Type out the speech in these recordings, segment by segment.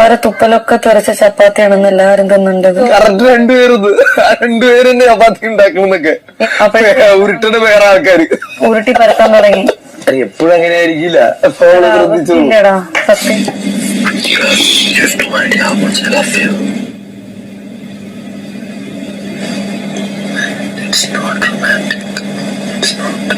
അവരെ തുപ്പലൊക്കെ തുറച്ച ചപ്പാത്തിയാണെന്ന് എല്ലാരും തിന്നുണ്ടത് കറക്റ്റ് രണ്ടുപേരും രണ്ടുപേരും ചപ്പാത്തി ഉണ്ടാക്കണമെന്നൊക്കെ അപ്പൊ ഉരുട്ടണ വേറെ ആൾക്കാര്. ഉരുട്ടി പരത്താൻ തുടങ്ങി. എപ്പോഴും അങ്ങനെ ആയിരിക്കില്ല ഇല്ലടാ സത്യം. It's not romantic. It's not.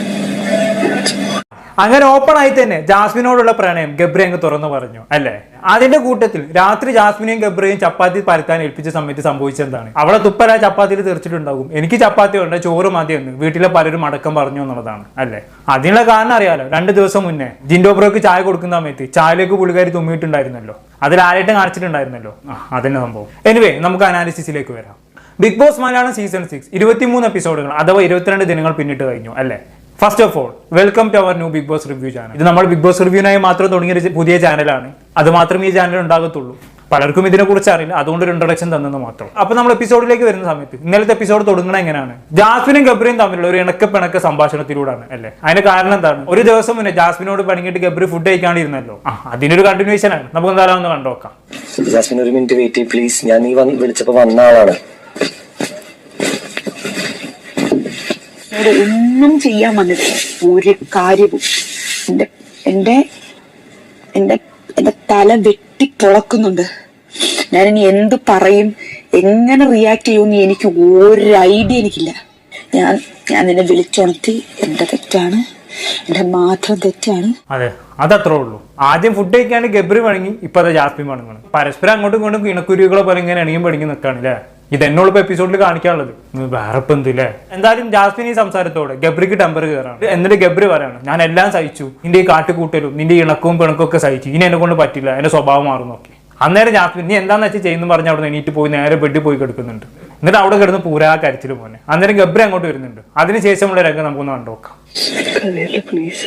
It's more. അങ്ങനെ ഓപ്പൺ ആയി തന്നെ ജാസ്മിനോടുള്ള പ്രണയം ഗബ്രി അങ്ങ് തുറന്നു പറഞ്ഞു അല്ലേ? അതിന്റെ കൂട്ടത്തിൽ രാത്രി ജാസ്മിനെയും ഗബ്രിയും ചപ്പാത്തി പരത്താൻ ഏൽപ്പിച്ച സമയത്ത് സംഭവിച്ചെന്താണ് അവളെ തുപ്പല ചപ്പാത്തിയിൽ തീർച്ചിട്ടുണ്ടാകും എനിക്ക് ചപ്പാത്തി ഉണ്ട് ചോറ് മതി എന്ന് വീട്ടിലെ പലരും അടക്കം പറഞ്ഞു എന്നുള്ളതാണ് അല്ലേ? അതിനുള്ള കാരണം അറിയാലോ രണ്ട് ദിവസം മുന്നേ ജിൻഡോ ബ്രോക്ക് ചായ കൊടുക്കുന്ന സമയത്ത് ചായയിലേക്ക് പുള്ളിക്കാരി തുമ്മിയിട്ടുണ്ടായിരുന്നല്ലോ. അതിൽ ആരായിട്ടും കാണിച്ചിട്ടുണ്ടായിരുന്നല്ലോ. അതന്നെ സംഭവം. എനിവേ നമുക്ക് അനാലിസിസിലേക്ക് വരാം. Bigg Boss Malayalam season six ഇരുപത്തിമൂന്ന് എപ്പിസോഡുകൾ അഥവാ ഇരുപത്തിരണ്ട് ദിനങ്ങൾ പിന്നിട്ട് കഴിഞ്ഞു അല്ലേ? First of all welcome to our new Bigg Boss review channel ഇത് നമ്മൾ ബിഗ് ബോസ് റിവ്യൂനായി മാത്രം തുടങ്ങിയ പുതിയ ചാനലാണ് അത് മാത്രമേ ഈ ചാനൽ ഉണ്ടാകത്തുള്ളൂ. പലർക്കും ഇതിനെക്കുറിച്ച് അറിയില്ല. അതുകൊണ്ട് ഒരു ഇൻട്രൊഡക്ഷൻ തന്നെന്ന് മാത്രം. അപ്പൊ നമ്മൾ എപ്പിസോഡിലേക്ക് വരുന്ന സമയത്ത് ഇന്നലത്തെ എപ്പിസോഡ് തുടങ്ങണ എങ്ങനെയാണ്? ജാസ്മിനും ഗബ്രിയും തമ്മിലുള്ള ഒരു ഇണക്ക പിണക്ക സംഭാഷണത്തിലൂടെയാണ് അല്ലേ? അതിന്റെ കാരണം എന്താണ്? ഒരു ദിവസം മുന്നേ ജാസ്മിനോട് പണിങ്ങിട്ട് ഗബ്രി ഫുഡ് കഴിക്കാണ്ടിരുന്നല്ലോ. അതിനൊരു കണ്ടിന്യൂഷൻ ആണ്. നമുക്ക് എന്തായാലും ഒന്ന് കണ്ടോക്കാം ജാസ്മിൻ ഒരു മിനിറ്റ് വെയിറ്റ് പ്ലീസ് ഞാൻ നീ വിളിച്ചപ്പോൾ വിളിച്ചപ്പോ വന്ന ആളാണ്. ഇവിടെ ഒന്നും ചെയ്യാൻ വന്നിട്ടില്ല. ഒരു കാര്യവും. എന്റെ എന്റെ എന്റെ എന്റെ തല വെട്ടി പൊളക്കുന്നുണ്ട്. ഞാനിനി എന്ത് പറയും? എങ്ങനെ റിയാക്ട് ചെയ്യുമെന്ന് എനിക്ക് ഒരു ഐഡിയ എനിക്കില്ല. ഞാൻ ഞാൻ നിന്നെ വിളിച്ചുണർത്തി. എന്റെ തെറ്റാണ്. എന്റെ മാത്രം തെറ്റാണ്. അതെ അതത്രേ ഉള്ളൂ. ആദ്യം ഫുഡ് കഴിക്കാണ്ട് ഗബ്രി വഴങ്ങി ഇപ്പൊ അത് ജാസ്മിൻ വണങ്ങണം പരസ്പരം അങ്ങോട്ടും ഇങ്ങോട്ടും കിണക്കുരുവികളെ പോലെ ഇങ്ങനെ അണിയും പണിങ്ങി നിൽക്കാണ് അല്ലേ ഇത് എന്നോട് ഇപ്പൊ എപ്പിസോഡിൽ കാണിക്കാനുള്ളത്. വേറെ ഇപ്പൊ എന്തില്ലേ എന്തായാലും ജാസ്മിൻ ഈ സംസാരത്തോടെ ഗബ്രിക്ക് ടെമ്പർ കയറാണ് എന്നിട്ട് ഗബ്രി പറയാണ് ഞാൻ എല്ലാം സഹിച്ചു. നിന്റെ ഈ കാട്ടുകൂട്ടലും നിന്റെ ഇണക്കവും പിണക്കും ഒക്കെ സഹിച്ചു. ഇനി എന്നെ കൊണ്ട് പറ്റില്ല. എന്റെ സ്വഭാവം മാറും നോക്കി. അന്നേരം ജാസ്മിൻ നീ എന്താന്ന് വെച്ചാൽ ചെയ്യുന്നു പറഞ്ഞ് അവിടെ എണീറ്റ് പോയി നേരെ ബെഡിൽ പോയി കിടക്കുന്നുണ്ട്. എന്നിട്ട് അവിടെ കിടന്ന് പൂരാ കരച്ചിൽ പോലെ. അന്നേരം ഗബ്രി അങ്ങോട്ട് വരുന്നുണ്ട്. അതിനുശേഷമുള്ള രംഗം നമുക്കൊന്ന് കണ്ടുനോക്കാം. Please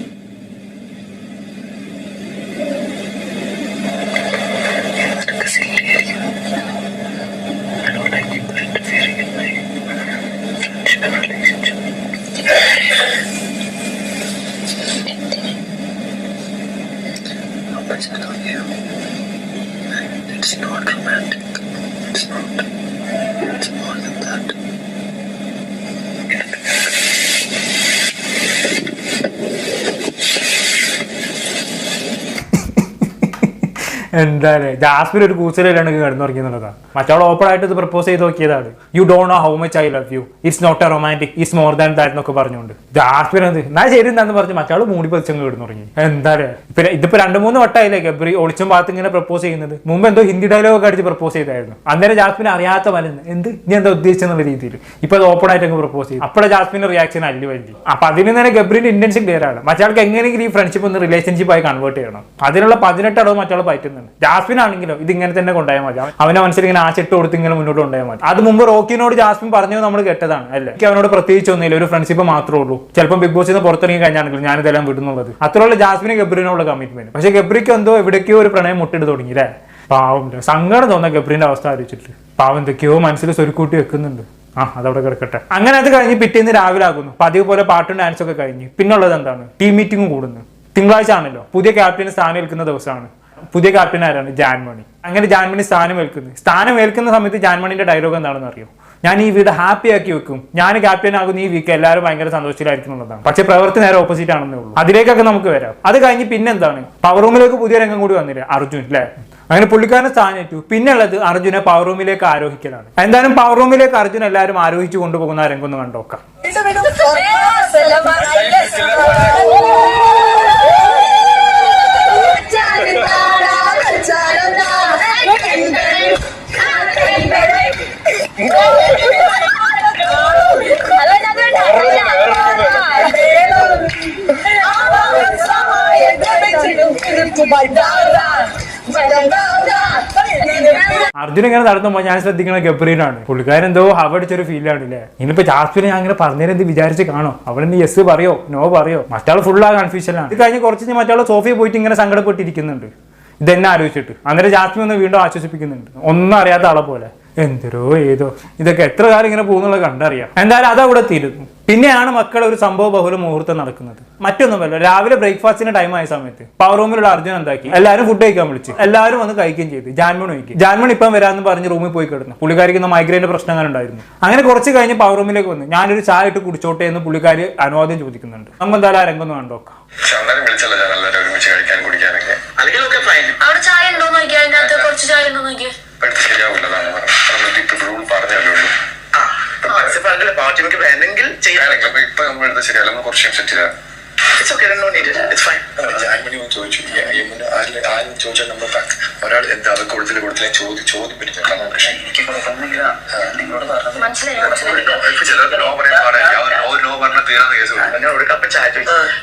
It's not romantic. It's not. It's more than that. എന്താണ് ജാസ്മിൻ ഒരു കൂസലാണ് കിടന്നുറങ്ങിയെന്നുള്ളതാണ് മറ്റവൾ ഓപ്പൺ ആയിട്ട് ഇത് പ്രപ്പോസ് ചെയ്ത് നോക്കിയതാണ്. You don't know how much I love you it's not a romantic it's more than that എന്നൊക്കെ പറഞ്ഞുകൊണ്ട്. ജാസ്മിൻ എന്ത്? എന്നാ ശരി എന്താന്ന് പറഞ്ഞ് മറ്റവൾ മൂടി പതിച്ചങ്ങ് കിടന്നുറങ്ങി. എന്താണ് ഇപ്പൊ ഇതിപ്പോ രണ്ട് മൂന്ന് വട്ടമായില്ലേ ഗബ്രി ഒളിച്ചും ഭാഗത്ത് ഇങ്ങനെ പ്രപ്പോസ് ചെയ്യുന്നത്? മുമ്പ് എന്തോ ഹിന്ദി ഡയലോഗ് ഒക്കെ അടിച്ച് പ്രപ്പോസ് ചെയ്തായിരുന്നു. അന്നേരം ജാസ്മിൻ അറിയാത്ത മരുന്ന് എന്ത്? നീ എന്താ ഉദ്ദേശിച്ചെന്നുള്ള രീതിയിൽ? ഇപ്പൊ അത് ഓപ്പൺ ആയിട്ട് അങ്ങ് പ്രപ്പോസ് ചെയ്തു. അപ്പോഴെ ജാസ്മിന്റെ റിയാക്ഷൻ അല്ലു വലിയ അപ്പൊ അതിന് തന്നെ ഗബ്രിന്റെ ഇന്റൻഷൻ ക്ലിയർ ആണ്. മറ്റാൾക്ക് എങ്ങനെയെങ്കിലും ഈ ഫ്രണ്ട്ഷിപ്പ് ഒന്ന് റിലേഷൻഷിപ്പ് ആയി കൺവേർട്ട് ചെയ്യണം. അതിനുള്ള പതിനെട്ട് അടവ് മറ്റയാൾ പറ്റുന്നുണ്ട് ജാസ്മിൻ ആണെങ്കിലും ഇത് ഇങ്ങനെ തന്നെ കൊണ്ടുപോയാൽ മതി. അവൻ- മനസ്സിലിങ്ങനെ മനസ്സിൽ ഇങ്ങനെ ആ ചെട്ട് കൊടുത്ത് ഇങ്ങനെ മുന്നോട്ട് കൊണ്ടുപോയാൽ മതി. അത് മുമ്പ് റോക്കിനോട് ജാസ്മിൻ പറഞ്ഞു നമ്മൾ കേട്ടതാണ് അല്ലേ? എനിക്ക് അവനോട് പ്രത്യേകിച്ച് ഒന്നുമില്ല ഒരു ഫ്രണ്ട്ഷിപ്പ് മാത്രമേ ഉള്ളൂ. ചിലപ്പോൾ ബിഗ് ബോസിൽ നിന്ന് പുറത്തിറങ്ങി ഞാൻ ഇതെല്ലാം വിടുന്നുള്ളത്. അത്രയുള്ള ജാസ്മിന് ഗബ്രിനോടുള്ള കമ്മിറ്റ്മെന്റ് പക്ഷേ ഗബ്രിക്ക് എന്തോ എവിടേക്കോ ഒരു പ്രണയം മുട്ടിട്ട് തുടങ്ങി അല്ലേ? പാവം. സങ്കടം തോന്നുന്ന ഗബ്രിന്റെ അവസ്ഥ ആലോചിച്ചിട്ട് പാവം എന്തൊക്കെയോ മനസ്സിൽ സ്വരുക്കൂട്ടി വെക്കുന്നുണ്ട്. ആ അതവിടെ കിടക്കട്ടെ. അങ്ങനെ അത് കഴിഞ്ഞ് പിറ്റേന്ന് രാവിലെ ആകുന്നു പതിവ് പോലെ പാട്ടും ഡാൻസും ഒക്കെ കഴിഞ്ഞ്. പിന്നുള്ളത് എന്താണ്? ടീം മീറ്റിംഗ് കൂടുന്നു. തിങ്കളാഴ്ച ആണല്ലോ. പുതിയ ക്യാപ്റ്റൻ സ്ഥാനം ഏൽക്കുന്ന ദിവസമാണ്. പുതിയ ക്യാപ്റ്റൻ ആരാണ് ജാൻമണി അങ്ങനെ ജാൻമണി സ്ഥാനം ഏൽക്കുന്നു സ്ഥാനം ഏൽക്കുന്ന സമയത്ത് ജാൻമണിന്റെ ഡയലോഗ് എന്താണെന്ന് അറിയോ ഞാൻ ഈ വീട് ഹാപ്പി ആക്കി വെക്കും ഞാൻ ക്യാപ്റ്റൻ ആകുന്ന ഈ വീക്ക് എല്ലാവരും ഭയങ്കര സന്തോഷത്തിലായിരിക്കും എന്നുള്ളതാണ് പക്ഷെ പ്രവൃത്തി നേരെ ഓപ്പോസിറ്റ് ആണെന്നേ ഉള്ളൂ അതിലേക്കൊക്കെ നമുക്ക് വരാം അത് കഴിഞ്ഞ് പിന്നെന്താണ് പവർ റൂമിലേക്ക് പുതിയ രംഗം കൂടി വന്നില്ലേ അർജുൻ അല്ലേ അങ്ങനെ പുള്ളിക്കാരനെ സ്ഥാനേറ്റു പിന്നുള്ളത് അർജുനെ പവർ റൂമിലേക്ക് ആരോഹിക്കലാണ് എന്തായാലും പവർ റൂമിലേക്ക് അർജുൻ എല്ലാവരും ആരോഹിച്ചു കൊണ്ടുപോകുന്ന രംഗം ഒന്ന് കണ്ടോക്കാം അർജുൻ ഇങ്ങനെ നടത്തുമ്പോൾ ഞാൻ ശ്രദ്ധിക്കുന്ന ഗബ്രീനാണ് പുള്ളിക്കാരൻ എന്തോ ഹവടിച്ചൊരു ഫീലാണ് അല്ലേ ഇനിയിപ്പോ ജാസ്മിനെ ഞാൻ അങ്ങനെ പറഞ്ഞേരം എന്ത് വിചാരിച്ച് കാണോ. അവിടെ നിന്ന് യെസ് പറയോ നോ പറയോ. മറ്റാൾ ഫുൾ ആ കൺഫ്യൂഷനാണ് ഇത് കഴിഞ്ഞ് കുറച്ച് മറ്റാൾ സോഫിയ പോയിട്ട് ഇങ്ങനെ സങ്കടപ്പെട്ടിരിക്കുന്നുണ്ട്. ഇതെന്നെ ആലോചിച്ചിട്ട്. അന്നേരം ജാസ്മിൻ ഒന്ന് വീണ്ടും ആശ്വസിപ്പിക്കുന്നുണ്ട്. ഒന്നും അറിയാത്ത ആളെ പോലെ. എന്തരോ ഏതോ. ഇതൊക്കെ എത്ര കാലം ഇങ്ങനെ പോകുന്നുള്ളത് കണ്ടറിയാം. എന്തായാലും അതവിടെ തീരുന്നു. പിന്നെയാണ് മക്കളെ ഒരു സംഭവ ബഹുല മുഹൂർത്തം നടക്കുന്നത്. മറ്റൊന്നുമല്ല രാവിലെ ബ്രേക്ക്ഫാസ്റ്റിന്റെ ടൈം ആയ സമയത്ത് പവർ റൂമിലുള്ള അർജുൻ എന്താക്കി? എല്ലാവരും ഫുഡ് കഴിക്കാൻ വിളിച്ചു. എല്ലാവരും വന്ന് കഴിക്കുകയും ചെയ്തു. ജാൻമൺ കഴിക്കും ജാൻമൺ ഇപ്പം വരാമെന്ന് പറഞ്ഞ് റൂമിൽ പോയി കിടന്നു. പുള്ളിക്കാരിക്ക് മൈഗ്രൈന്റെ പ്രശ്നങ്ങൾ ഉണ്ടായിരുന്നു. അങ്ങനെ കുറച്ച് കഴിഞ്ഞ് പവർ റൂമിലേക്ക് വന്നു. ഞാനൊരു ചായ ഇട്ട് കുടിച്ചോട്ടെ എന്ന് പുള്ളിക്കാരി അനുവാദം ചോദിക്കുന്നുണ്ട്. നമുക്ക് എന്തായാലും ആ രംഗം ഒന്ന് കണ്ടോക്കാം അവിടെ ചായ ഉണ്ടോ അതിനകത്ത് കുറച്ച് ചായ ഉണ്ടോ എടുത്ത് ശരിയാവില്ലതാണ് പറഞ്ഞത് ഇപ്പൊ റൂൾ പറഞ്ഞല്ലോ വേണമെങ്കിൽ ചെയ്യാൻ ഇപ്പൊ നമ്മൾ എടുത്ത ശരിയല്ല നമ്മൾ കുറച്ച് സെറ്റ് ചെയ്യാം ഒരാൾ എന്താ അത് കൊടുത്തില്ല കൊടുത്തില്ല ചോദ്യം ചോദ്യം പറ്റില്ല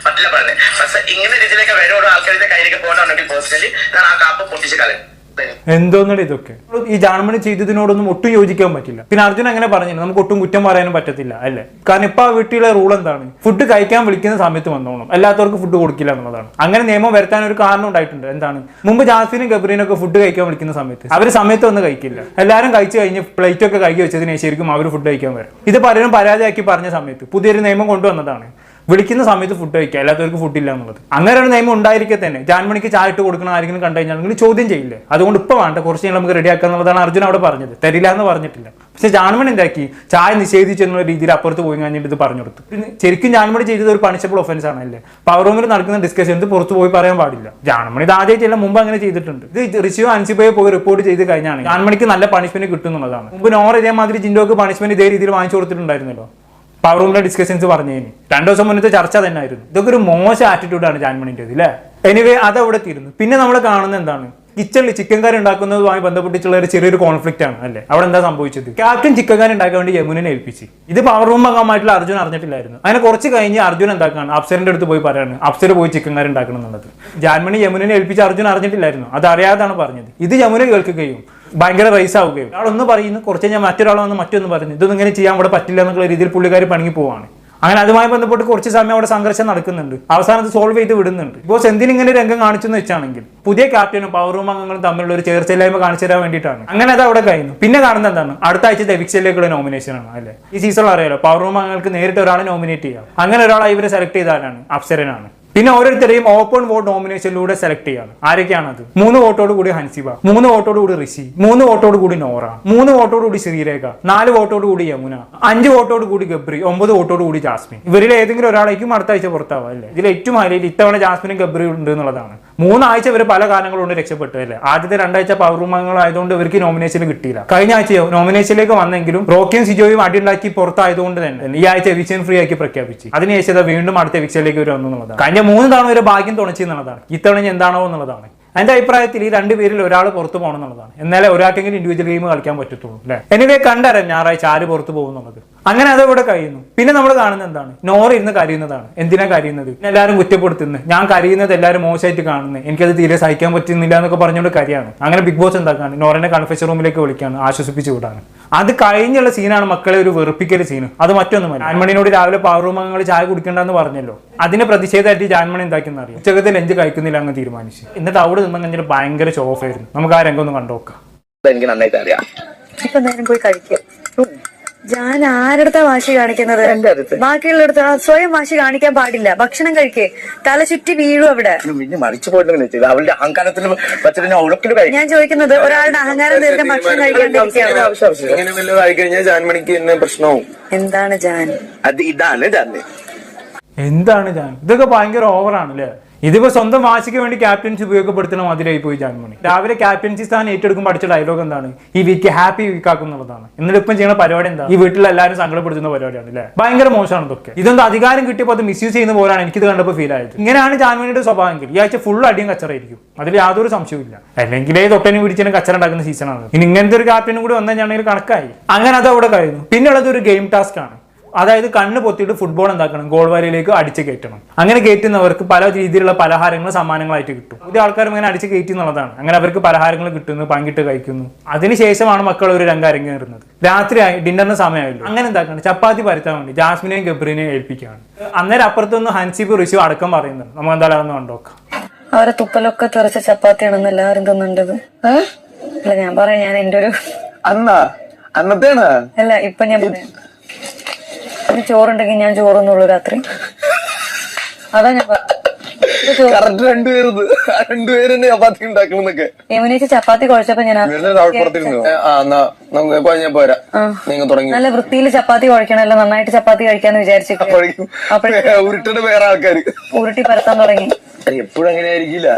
പറ്റില്ല പറഞ്ഞേ. പക്ഷെ ഇങ്ങനെ രീതിയിലേക്ക് വേറെ ഓരോ ആൾക്കാരുടെ കയ്യിലേക്ക് പോകണമെന്നുണ്ടെങ്കിൽ പേഴ്സണലി ഞാൻ ആ കാപ്പ് പൊട്ടിച്ച് കളയും. എന്തോന്നടി ഇതൊക്കെ? ഈ ജാൺമണി ചെയ്തതിനോടൊന്നും ഒട്ടും യോജിക്കാൻ പറ്റില്ല. പിന്നെ അർജുൻ അങ്ങനെ പറഞ്ഞു നമുക്ക് ഒട്ടും കുറ്റം പറയാനും പറ്റത്തില്ല അല്ലേ? കാരണം ഇപ്പൊ ആ വീട്ടിലെ റൂൾ എന്താണ്? ഫുഡ് കഴിക്കാൻ വിളിക്കുന്ന സമയത്ത് വന്നോണം അല്ലാത്തവർക്ക് ഫുഡ് കൊടുക്കില്ല എന്നുള്ളതാണ്. അങ്ങനെ നിയമം വരുത്താൻ ഒരു കാരണം ഉണ്ടായിട്ടുണ്ട്. എന്താണ്? മുമ്പ് ജാസ്മിനും ഗബ്രീനും ഒക്കെ ഫുഡ് കഴിക്കാൻ വിളിക്കുന്ന സമയത്ത്. അവർ സമയത്ത് വന്ന് കഴിക്കില്ല. എല്ലാവരും കഴിച്ചു കഴിഞ്ഞ് പ്ലേറ്റ് ഒക്കെ കഴുകി വെച്ചതിന് ശരിക്കും അവർ ഫുഡ് കഴിക്കാൻ വരും. ഇത് പലരും പരാതിയാക്കി പറഞ്ഞ സമയത്ത് പുതിയൊരു നിയമം കൊണ്ടുവന്നതാണ്. വിളിക്കുന്ന സമയത്ത് ഫുഡ് കഴിക്കുക അല്ലാത്തവർക്ക് ഫുഡ് ഇല്ല എന്നുള്ളത്. അങ്ങനെ ഒരു നിയമം ഉണ്ടായിരിക്കെ തന്നെ. ജാൻമണിക്ക് ചായ ഇട്ട് കൊടുക്കണം ആരെങ്കിലും കണ്ടു കഴിഞ്ഞാൽ നിങ്ങൾ ചോദ്യം ചെയ്യില്ലേ? അതുകൊണ്ട് ഇപ്പൊ വേണ്ട. കുറച്ച് കഴിഞ്ഞാൽ നമുക്ക് റെഡിയാക്കുക എന്നുള്ളതാണ് അർജുൻ അവിടെ പറഞ്ഞത്. തരില്ല എന്ന് പറഞ്ഞിട്ടില്ല. പക്ഷെ ജാൻമണി എന്താക്കി? ചായ നിഷേധിച്ചു എന്നുള്ള രീതിയിൽ അപ്പുറത്ത് പോയി കഴിഞ്ഞിട്ട് ഇത് പറഞ്ഞു കൊടുത്തു. ശരിക്കും ജാൻമണി ചെയ്തത് ഒരു പണിഷബിൾ ഒഫൻസ് ആണല്ലേ പവർ റൂമിൽ നടക്കുന്ന ഡിസ്കഷൻ ഇത് പുറത്ത് പോയി പറയാൻ പാടില്ല. ജാൻമണി ഇത് ആദ്യമായിട്ടല്ല മുമ്പ് അങ്ങനെ ചെയ്തിട്ടുണ്ട്. ഇത് ഋഷിയോ അൻസിബയോ പോയി റിപ്പോർട്ട് ചെയ്ത് കഴിഞ്ഞാണ്. ജാൻമണിക്ക് നല്ല പണിഷ്മെന്റ് കിട്ടും എന്നുള്ളതാണ്. മുമ്പ് നോർ ഇതേമാതിരി ജിൻഡോക്ക് പണിഷ്മെന്റ് ഇതേ രീതിയിൽ വാങ്ങിച്ചു കൊടുത്തിട്ടുണ്ടായിരുന്നല്ലോ. പവർ റൂമിലെ ഡിസ്കഷൻസ് പറഞ്ഞതിന് രണ്ടു ദിവസം മുന്നത്തെ ചർച്ച തന്നെ ആയിരുന്നു ഇതൊക്കെ ഒരു മോശം ആറ്റിറ്റ്യൂഡാണ് ജാൻമണിന്റെ അല്ലേ? എനിവേ അത് അവിടെ തീരുന്നു. പിന്നെ നമ്മൾ കാണുന്ന എന്താണ്? കിച്ചണിൽ ചിക്കൻ കറി ഉണ്ടാക്കുന്നതുമായി ബന്ധപ്പെട്ടിട്ടുള്ള ഒരു ചെറിയൊരു കോൺഫ്ലിക്റ്റ് ആണ് അല്ലേ? അവിടെ എന്താ സംഭവിച്ചത്? ക്യാപ്റ്റൻ ചിക്കൻ കറി ഉണ്ടാക്കാൻ വേണ്ടി യമുനെ ഏൽപ്പിച്ച്. ഇത് പവർ റൂം ഭാഗമായിട്ടുള്ള അർജുൻ അറിഞ്ഞിട്ടില്ലായിരുന്നു. അങ്ങനെ കുറച്ച് കഴിഞ്ഞ് അർജുൻ എന്താക്കാണ്? അപ്സറിന്റെ അടുത്ത് പോയി പറയാണ് അപ്സര പോയി ചിക്കൻ കറി ഉണ്ടാക്കണം എന്നുള്ളത്. ജാൻമണി യമുനെ ഏൽപ്പിച്ച് അർജുൻ അറിഞ്ഞിട്ടില്ലായിരുന്നു. അത് അറിയാതാണ് പറഞ്ഞത്. ഇത് യമുന കേൾക്കുകയും ഭയങ്കര റൈസ് ആവുകയും. ഒരാളൊന്ന് പറയുന്നു കുറച്ച് ഞാൻ മറ്റൊരാൾ വന്ന് മറ്റൊന്ന് പറഞ്ഞു ഇതൊന്നും ഇങ്ങനെ ചെയ്യാൻ ഇവിടെ പറ്റില്ല എന്നുള്ള രീതിയിൽ പുള്ളിക്കാർ പണിങ്ങി പോവാണ്. അങ്ങനെ അതുമായി ബന്ധപ്പെട്ട് കുറച്ച് സമയം അവിടെ സംഘർഷം നടക്കുന്നുണ്ട്. അവസാനം അത് സോൾവ് ചെയ്ത് വിടുന്നുണ്ട്. ബോസ് എന്തിനിങ്ങനെ രംഗം കാണിച്ചെന്ന് വെച്ചാണെങ്കിൽ പുതിയ ക്യാപ്റ്റനും പവർ റൂം അംഗങ്ങളും തമ്മിലുള്ള ഒരു ചേർച്ചയില്ലായ്മ കാണിച്ചു തരാൻ വേണ്ടിയിട്ടാണ്. അങ്ങനെ അത് അവിടെ കഴിഞ്ഞു. പിന്നെ കാണുന്നത് എന്താണ്? അടുത്ത ആഴ്ച ദവിക്സിലേക്കുള്ള നോമിനേഷൻ ആണ് അല്ലേ? ഈ സീസൺ അറിയാലോ പവർ റൂം അംഗങ്ങൾക്ക് നേരിട്ട് ഒരാളെ നോമിനേറ്റ് ചെയ്യാം. അങ്ങനെ ഒരാളെ ഇവരെ സെലക്ട് ചെയ്താലാണ് അപ്സരനാണ്. പിന്നെ ഓരോരുത്തരെയും ഓപ്പൺ വോട്ട് നോമിനേഷനിലൂടെ സെലക്ട് ചെയ്യാണ്. അത് മൂന്ന് വോട്ടോട് കൂടി ഹൻസിബ മൂന്ന് വോട്ടോട് കൂടി ഋഷി മൂന്ന് വോട്ടോട് കൂടി നോറ മൂന്ന് വോട്ടോട് കൂടി ശ്രീരേഖ നാല് വോട്ടോട് കൂടി യമുന അഞ്ച് വോട്ടോട് കൂടി ഗബ്രി ഒമ്പത് വോട്ടോട് കൂടി ജാസ്മിൻ. ഇവരിൽ ഏതെങ്കിലും ഒരാളേക്കും അടുത്ത ആഴ്ച പുറത്താവുക അല്ലേ? ഇതിൽ ഏറ്റവും ഹൈലൈറ്റ് ഇത്തവണ ജാസ്മിനും ഗബ്രി ഉണ്ട് എന്നുള്ളതാണ്. മൂന്നാഴ്ച ഇവർ പല കാരണങ്ങൾ കൊണ്ട് രക്ഷപ്പെട്ടു അല്ലേ? ആദ്യത്തെ രണ്ടാഴ്ച പവർ ആയതുകൊണ്ട് ഇവർക്ക് നോമിനേഷൻ കിട്ടിയില്ല. കഴിഞ്ഞ ആഴ്ചയോ നോമിനേഷനിലേക്ക് വന്നെങ്കിലും റോക്കിയും സിജോയും അടിയുണ്ടാക്കി പുറത്തായതുകൊണ്ട് തന്നെ ഈ ആഴ്ച എവിക്ഷൻ ഫ്രീ ആക്കി പ്രഖ്യാപിച്ചു. അതിനുശേഷം വീണ്ടും അടുത്ത എവിക്ഷനിലേക്ക് വരും എന്നുള്ളതാണ്. കഴിഞ്ഞ മൂന്ന് തവണ ഒരു ഭാഗ്യം തുണച്ചു എന്നുള്ളതാണ്. ഇത്തവണ എന്താണോ എന്നുള്ളതാണ്. എന്റെ അഭിപ്രായത്തിൽ ഈ രണ്ട് പേരിൽ ഒരാൾ പുറത്തു പോകണം എന്നുള്ളതാണ്. എന്നാലേ ഒരാൾക്കെങ്കിലും ഇൻഡിവിജ്വൽ ഗെയിം കളിക്കാൻ പറ്റത്തുള്ളൂ അല്ലേ? എനിവേ കണ്ടറിയാം ഞായറാഴ്ച ആര് പുറത്തു പോകുന്നുള്ളത്. അങ്ങനെ അത് ഇവിടെ കഴിയുന്നു. പിന്നെ നമ്മൾ കാണുന്നത് എന്താണ്? നോറ ഇരുന്ന് കരയുന്നതാണ്. എന്തിനാ കരയുന്നത്? എല്ലാവരും കുറ്റപ്പെടുത്തുന്നത് ഞാൻ കരയുന്നത് എല്ലാവരും മോശമായിട്ട് കാണുന്നത് എനിക്കത് തീരെ സഹിക്കാൻ പറ്റുന്നില്ല എന്നൊക്കെ പറഞ്ഞുകൊണ്ട് കരയാണ്. അങ്ങനെ ബിഗ് ബോസ് എന്താക്കാണ്? നോറിനെ കൺഫെഷൻ റൂമിലേക്ക് വിളിക്കാണ്. ആശ്വസിപ്പിച്ച് വിടാണ്. അത് കഴിഞ്ഞുള്ള സീനാണ് മക്കളെ ഒരു വെറുപ്പിക്കൽ സീന് അത് മറ്റൊന്നുമല്ല. ജാൻമണിനോട് രാവിലെ പവർ റൂം അംഗങ്ങൾ ചായ കുടിക്കണ്ടെന്ന് പറഞ്ഞല്ലോ. അതിന് പ്രതിഷേധമായിട്ട് ജാൻമണി എന്താക്കിയെന്ന് അറിയാം ഉച്ചകത്തിൽ ലഞ്ച് കഴിക്കുന്നില്ല അങ്ങ് തീരുമാനിച്ചു. എന്നിട്ട് അവിടെ നിന്ന് കഴിഞ്ഞാൽ ഭയങ്കര ഷോ ഓഫ് ആയിരുന്നു. നമുക്ക് ആ രംഗം ഒന്ന് കണ്ടുനോക്കാം എനിക്ക് നന്നായിട്ട് അറിയാം. ഇപ്പൊ നേരം പോയി കഴിക്കുക ഞാൻ ആരുടെ വാശി കാണിക്കുന്നത്? എന്റെ അടുത്ത്. ബാക്കിയുള്ളടത്ത് സ്വയം വാശി കാണിക്കാൻ പാടില്ല. ഭക്ഷണം കഴിക്കേ. തല ചുറ്റി വീഴും അവിടെ. പിന്നെ മറിച്ചു വെച്ചത് അവളുടെ അഹങ്കാരത്തിന് വെച്ചിട്ട് ഞാൻ ഉടക്കിൽ ഞാൻ ചോദിക്കുന്നത് ഒരാളുടെ അഹങ്കാരം തീർക്കാൻ ഭക്ഷണം കഴിക്കാൻ കഴിഞ്ഞാൽ ജാൻമണിക്ക് തന്നെ പ്രശ്നവും. എന്താണ് ജാൻ? അത് ഇതാണ് ജാൻ എന്താണ് ജാൻ? ഇതൊക്കെ ഭയങ്കര ഓവറാണ് അല്ലേ ഇതിപ്പോ സ്വന്തം വാശിക്ക് വേണ്ടി ക്യാപ്റ്റൻസി ഉപയോഗപ്പെടുത്തണം അതിലായി പോയി ജാൻമണി. രാവിലെ ക്യാപ്റ്റൻസി സ്ഥാനം ഏറ്റെടുക്കുമ്പോൾ പഠിച്ച ഡയലോഗ് എന്താണ്? ഈ വീക്ക് ഹാപ്പി വീക്ക് ആക്കുന്നുള്ളതാണ് എന്നിട്ട് ഇപ്പം ചെയ്യുന്ന പരിപാടി എന്താ ഈ വീട്ടിൽ എല്ലാവരും സങ്കടപ്പെടുത്തുന്ന പരിപാടിയാണ് അല്ലേ? ഭയങ്കര മോശമാണ് ഇതൊക്കെ. ഇതൊന്നും അധികാരം കിട്ടിയപ്പോൾ അത് മിസ്യൂസ് ചെയ്യുന്ന പോലാണ് ഇത് കണ്ടപ്പോൾ ഫീൽ ആയത്. ഇങ്ങനെയാണ് ജാൻമണിയുടെ സ്വഭാവമെങ്കിൽ ഈ ആഴ്ച ഫുൾ അടിയും കച്ചറായിരിക്കും അതിൽ യാതൊരു സംശയവും അല്ലെങ്കിൽ തൊട്ടനും പിടിച്ചതിനും കച്ചറ ഉണ്ടാക്കുന്ന സീസണാണ് ഇനി ഇങ്ങനത്തെ ഒരു ക്യാപ്റ്റനും കൂടി വന്നു കഴിഞ്ഞാണെങ്കിൽ കണക്കായി. അങ്ങനെ അത് അവിടെ കഴിയുന്നു പിന്നുള്ളത് ഒരു ഗെയിം ടാസ്ക് ആണ്. അതായത് കണ്ണ് പൊത്തിയിട്ട് ഫുട്ബോൾ എന്താക്കണം? ഗോൾ വരയിലേക്ക് അടിച്ച് കയറ്റണം. അങ്ങനെ കയറ്റുന്നവർക്ക് പല രീതിയിലുള്ള പലഹാരങ്ങൾ സമ്മാനങ്ങളായിട്ട് കിട്ടും. പുതിയ ആൾക്കാരും ഇങ്ങനെ അടിച്ച് കയറ്റി എന്നുള്ളതാണ്. അങ്ങനെ അവർക്ക് പലഹാരങ്ങൾ കിട്ടുന്നു പങ്കിട്ട് കഴിക്കുന്നു. അതിനുശേഷമാണ് മക്കൾ ഒരു രംഗം അരങ്ങേറുന്നത് രാത്രിയായി ഡിന്നറിന് സമയമായില്ല. അങ്ങനെ എന്താക്കണം? ചപ്പാത്തി പരത്താൻ വേണ്ടി ജാസ്മിനെയും ഗബ്രീനെയും ഏൽപ്പിക്കുകയാണ്. അന്നേരം അപ്പുറത്തുനിന്ന് ഹൻസിബ് ഋഷു അടക്കം പറയുന്നുണ്ട്. നമുക്ക് എന്തായാലും അതൊന്ന് കണ്ടോക്കാം അവരെ തുപ്പലൊക്കെ തെറിച്ച ചപ്പാത്തിയാണെന്ന് എല്ലാവരും തിന്നുണ്ടത്. അല്ല ഞാൻ പറയാം ഞാൻ എന്റെ ഒരു അന്നാ? അന്നത്തേണ്? അല്ല ഇപ്പൊ ഞാൻ പറയാം. ചോറുണ്ടെങ്കിൽ ഞാൻ ചോറുന്നുള്ളൂ രാത്രി അതാ ഞാൻ പറഞ്ഞത്. കറക്റ്റ് രണ്ടുപേരത്. രണ്ടുപേര് തന്നെ ചപ്പാത്തി ഉണ്ടാക്കണമെന്നൊക്കെ യമുനേച്ച് ചപ്പാത്തി കുഴച്ചപ്പോ ഞാൻ ആ എന്നാ നമുക്ക് ഞാൻ പോരാ. നിങ്ങൾ തുടങ്ങി. നല്ല വൃത്തിയിൽ ചപ്പാത്തി കുഴക്കണല്ലോ നന്നായിട്ട് ചപ്പാത്തി കഴിക്കാന്ന് വിചാരിച്ചു ഉരുട്ടണ വേറെ ആൾക്കാർ ഉരുട്ടി പരത്താൻ തുടങ്ങി. എപ്പോഴും അങ്ങനെ ആയിരിക്കില്ല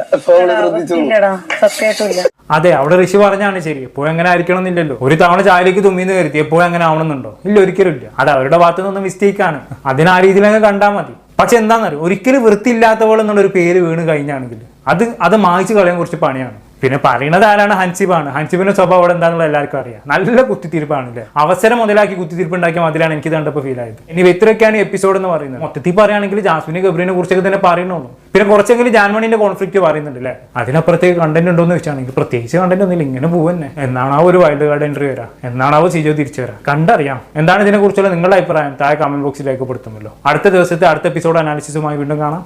അതെ അവിടെ ഋഷി പറഞ്ഞാണ് ശരി. എപ്പോഴും അങ്ങനെ ആയിരിക്കണം എന്നില്ലല്ലോ ഒരു തവണ ചായലേക്ക് തുമ്മിന്ന് കരുതി എപ്പോഴും അങ്ങനെ ആവണമെന്നുണ്ടോ? ഇല്ല ഒരിക്കലും ഇല്ല. അത് അവരുടെ ഭാഗത്തു നിന്ന് മിസ്റ്റേക്ക് ആണ്. അതിന് ആ രീതിയിൽ അങ്ങ് കണ്ടാൽ മതി. പക്ഷെ എന്താണെന്നറിയോ? ഒരിക്കലും വൃത്തിയില്ലാത്തവൾ എന്നുള്ളൊരു പേര് വീണ് കഴിഞ്ഞാണെങ്കിൽ അത് അത് മായ്ച്ചു കളയാൻ കുറച്ച് പണിയാണ്. പിന്നെ പറയുന്നത് ആരാണ്? ഹൻസിബാണ്. ഹൻസിബിന്റെ സ്വഭാവം അവിടെ എന്താണെന്നുള്ള എല്ലാവർക്കും അറിയാം. നല്ല കുത്തിത്തിരിപ്പാണല്ലേ? അവസരം മുതലാക്കി കുത്തിത്തിരിപ്പ് ഉണ്ടാക്കിയ മതിലാണ് എനിക്ക് കണ്ടപ്പോൾ ഫീൽ ആയത്. ഇനി ഇത്രയൊക്കെയാണ് എപ്പിസോഡ് എന്ന് പറയുന്നത്. മൊത്തത്തിൽ പറയുകയാണെങ്കിൽ ജാസ്മിനെ ഗബ്രീനെ കുറിച്ചൊക്കെ തന്നെ പറയുന്നുള്ളൂ. പിന്നെ കുറച്ചെങ്കിലും ജാൻമണിന്റെ കോൺഫ്ലിക്റ്റ് പറയുന്നുണ്ട് അല്ലേ? അതിനപ്പുറത്തേക്ക് കണ്ടന്റ് ഉണ്ടോ എന്ന് വെച്ചാണെങ്കിൽ പ്രത്യേകിച്ച് കണ്ടന്റ് ഒന്നുമില്ല. ഇങ്ങനെ പോവന്നെ എന്നാണ് ആ ഒരു വൈൽഡ് കാർഡ് എൻട്രി വരാ. എന്നാണ് ആ സിജോ തിരിച്ചു വരാം. കണ്ടറിയാം. എന്താണ് ഇതിനെ കുറിച്ചുള്ള നിങ്ങളുടെ അഭിപ്രായം? താഴെ കമന്റ് ബോക്സിൽ രേഖപ്പെടുത്തുമല്ലോ അടുത്ത ദിവസത്തെ അടുത്ത എപ്പിസോഡ് അനാലിസിസുമായി വീണ്ടും കാണാം.